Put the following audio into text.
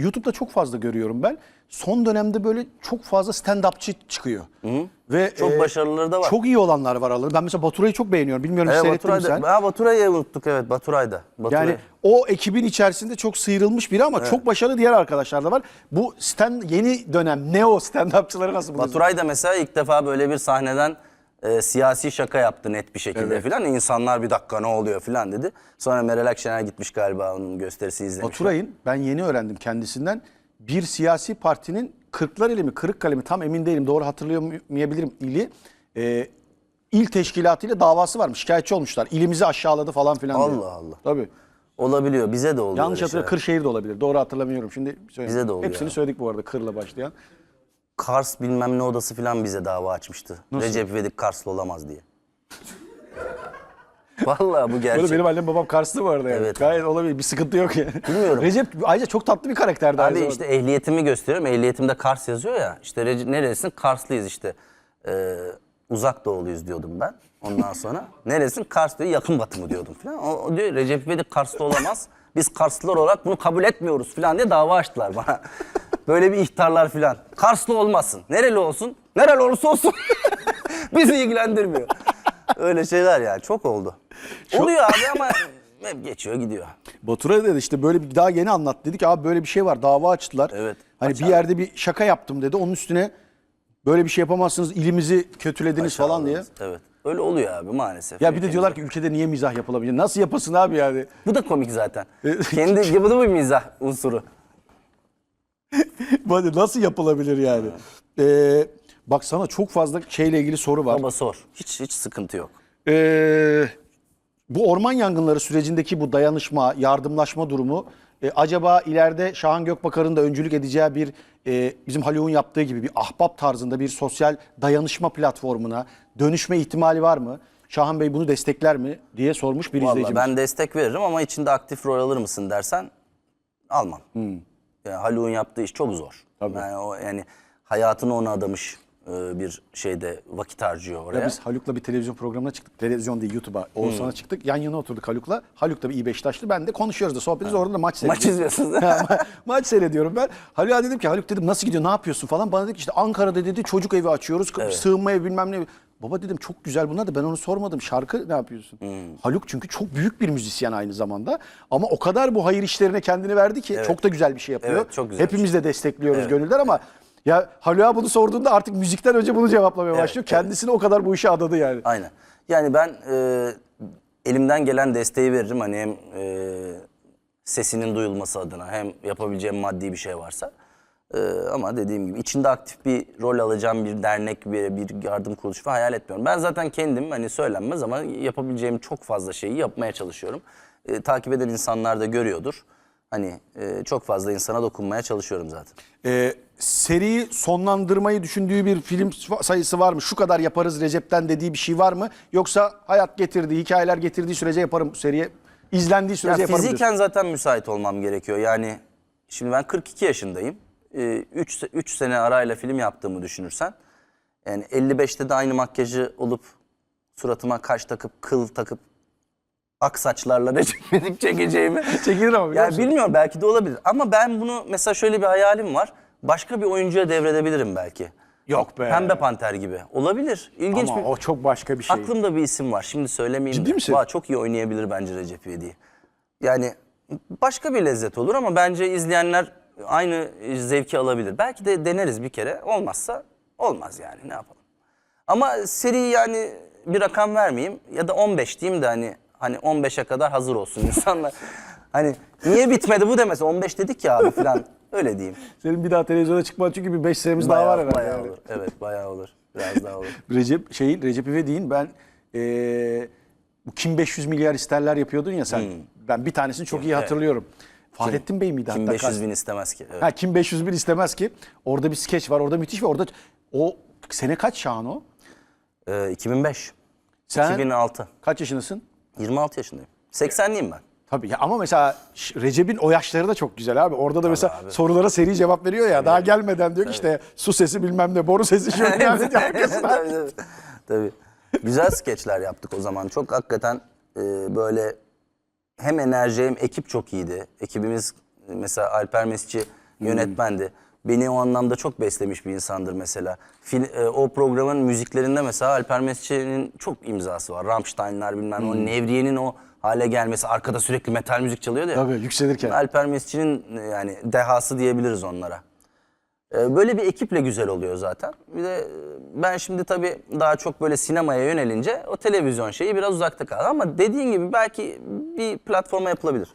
YouTube'da çok fazla görüyorum ben. Son dönemde böyle çok fazla stand-upçı çıkıyor. Ve Çok e, başarılıları da var. Çok iyi olanlar var aralarında. Ben mesela Baturay'ı çok beğeniyorum. Bilmiyorum Evet, seyrettin mi sen? Ha, Baturay'ı unuttuk evet Baturay'da. Baturay. Yani o ekibin içerisinde çok sıyrılmış biri ama çok başarılı diğer arkadaşlar da var. Bu stand yeni dönem neo stand-upçıları nasıl buluyorsun? Baturay da mesela ilk defa böyle bir sahneden e, siyasi şaka yaptı net bir şekilde Evet. filan. İnsanlar bir dakika ne oluyor filan dedi. Sonra Meral Akşener gitmiş galiba onun gösterisi izlemiş. Baturay'ın ben yeni öğrendim kendisinden bir siyasi partinin Kırklareli mi Kırıkkale mi tam emin değilim doğru hatırlayamayabilirim ili e, il teşkilatıyla davası varmış şikayetçi olmuşlar ilimizi aşağıladı falan filan diye. Allah Allah. Tabii. Olabiliyor bize de oluyor. Yanlış hatırlıyorum. Kırşehir de olabilir doğru hatırlamıyorum şimdi söyleyeyim. Bize de oluyor Hepsini söyledik bu arada kırla başlayan. Kars bilmem ne odası filan bize dava açmıştı. Recep İvedik Karslı olamaz diye. Vallahi bu Böyle gerçek. benim annem babam Karslı bu arada yani. Evet. Gayet olabilir bir sıkıntı yok yani. Bilmiyorum. Recep ayrıca çok tatlı bir karakterdi Abi işte ehliyetimi gösteriyorum. Ehliyetimde Kars yazıyor ya. İşte Rece- neresin? Karslıyız işte. Ee, uzak doğuluyuz diyordum ben. Ondan sonra neresin? Kars diyor. Yakın batı mı diyordum falan. O, o diyor Recep İvedik Karslı olamaz. Biz Karslılar olarak bunu kabul etmiyoruz falan diye dava açtılar bana. Böyle bir ihtarlar falan. Karslı olmasın. Nereli olsun? Nereli olursa olsun. Bizi ilgilendirmiyor. Öyle şeyler yani çok oldu. Oluyor abi ama hep geçiyor gidiyor. Batur'a dedi işte böyle bir daha yeni anlat dedik abi böyle bir şey var dava açtılar. Evet, Hani bir yerde bir şaka yaptım dedi onun üstüne böyle bir şey yapamazsınız ilimizi kötülediniz falan diye. Evet. Öyle oluyor abi maalesef. Ya bir de diyorlar ki ülkede niye mizah yapılabilir? Nasıl yapasın abi yani? Bu da komik zaten. Kendi bu da bir mizah unsuru. Nasıl yapılabilir yani? Ee, bak sana çok fazla şeyle ilgili soru var. Baba sor. Hiç hiç sıkıntı yok. Ee, bu orman yangınları sürecindeki bu dayanışma, yardımlaşma durumu e, acaba ileride Şahan Gökbakar'ın da öncülük edeceği bir e, bizim Haluk'un yaptığı gibi bir ahbap tarzında bir sosyal dayanışma platformuna dönüşme ihtimali var mı? Şahan Bey bunu destekler mi diye sormuş bir Vallahi izleyicimiz. ben destek veririm ama içinde aktif rol alır mısın dersen almam. Yani Haluk'un yaptığı iş çok zor. Tabii. Yani o yani hayatını ona adamış e, bir şeyde vakit harcıyor oraya. Ya biz Haluk'la bir televizyon programına çıktık. Televizyon değil YouTube'a. Oğuzhan'a çıktık. Yan yana oturduk Haluk'la. Haluk da bir iyi Beşiktaşlı. Ben de konuşuyoruz da sohbetiz orada da maç seyrediyoruz. Maç izliyorsunuz ma- maç seyrediyorum ben. Haluk'a dedim ki Haluk dedim nasıl gidiyor ne yapıyorsun falan. Bana dedi ki işte Ankara'da dedi çocuk evi açıyoruz. Sığınma evi bilmem ne. Baba dedim çok güzel bunlar da ben onu sormadım. Şarkı ne yapıyorsun? Hmm. Haluk çünkü çok büyük bir müzisyen aynı zamanda. Ama o kadar bu hayır işlerine kendini verdi ki çok da güzel bir şey yapıyor. Evet, çok güzel Hepimiz de destekliyoruz gönülden ama ya Haluk'a bunu sorduğunda artık müzikten önce bunu cevaplamaya başlıyor. Kendisini o kadar bu işe adadı yani. Aynen. Yani ben e, elimden gelen desteği veririm. Hani hem e, sesinin duyulması adına hem yapabileceğim maddi bir şey varsa. E, ama dediğim gibi içinde aktif bir rol alacağım bir dernek bir, bir yardım kuruluşu falan hayal etmiyorum. Ben zaten kendim hani söylenmez ama yapabileceğim çok fazla şeyi yapmaya çalışıyorum. E, takip eden insanlar da görüyordur. Hani e, çok fazla insana dokunmaya çalışıyorum zaten. Ee, seriyi sonlandırmayı düşündüğü bir film sayısı var mı? Şu kadar yaparız Recep'ten dediği bir şey var mı? Yoksa hayat getirdiği, hikayeler getirdiği sürece yaparım seriye. izlendiği Ya sürece yaparım diyorsun. fiziken zaten müsait olmam gerekiyor. Yani şimdi ben 42 yaşındayım. 3 3 sene arayla film yaptığımı düşünürsen yani 55'te de aynı makyajı olup suratıma kaş takıp kıl takıp ak saçlarla Recep İvedik çekeceğimi. Çekilir ama biliyor yani musun? bilmiyorum belki de olabilir. Ama ben bunu mesela şöyle bir hayalim var. Başka bir oyuncuya devredebilirim belki. Yok be. Pembe Panter gibi. Olabilir. İlginç Ama bir... o çok başka bir şey. Aklımda bir isim var. Şimdi söylemeyeyim. Ciddi de. misin? Vay, çok iyi oynayabilir bence Recep İvedik'i. Yani başka bir lezzet olur ama bence izleyenler aynı zevki alabilir. Belki de deneriz bir kere. Olmazsa olmaz yani ne yapalım. Ama seri yani bir rakam vermeyeyim ya da 15 diyeyim de hani hani 15'e kadar hazır olsun insanlar. hani niye bitmedi bu demesi 15 dedik ya abi falan öyle diyeyim. Senin bir daha televizyona çıkman çünkü bir 5 senemiz daha var herhalde. bayağı yani. olur. Evet bayağı olur. Biraz daha olur. Recep şeyin Recep İvedik'in ben ee, bu kim 500 milyar isterler yapıyordun ya sen. Ben bir tanesini çok iyi Hmm. Evet. Fahrettin Bey miydi Kim hatta? 500 bin istemez ki. Evet. Ha kim 500 bin istemez ki? Orada bir skeç var. Orada müthiş ve orada o sene kaç Şahan o? Ee, 2005. Sen 2006. kaç yaşındasın? 26 yaşındayım. 80'liyim ben. Tabii ya ama mesela Ş- Recep'in o yaşları da çok güzel abi. Orada da mesela sorulara seri cevap veriyor ya. Daha gelmeden diyor ki işte su sesi bilmem ne, boru sesi şu bilmem ne diye arkasına. tabii, tabii. tabii. Güzel skeçler yaptık o zaman. Çok hakikaten e, böyle hem enerji hem ekip çok iyiydi. Ekibimiz mesela Alper Mesci yönetmendi. Beni o anlamda çok beslemiş bir insandır mesela. Fil- e, o programın müziklerinde mesela Alper Mesci'nin çok imzası var. Rammstein'lar bilmem o Nevriye'nin o hale gelmesi. Arkada sürekli metal müzik çalıyordu ya. Tabii, yükselirken. Alper Mesci'nin e, yani dehası diyebiliriz onlara. Ee, Böyle bir ekiple güzel oluyor zaten. Bir de e, ben şimdi tabii daha çok böyle sinemaya yönelince o televizyon şeyi biraz uzakta kaldı. Ama dediğin gibi belki bir platforma yapılabilir.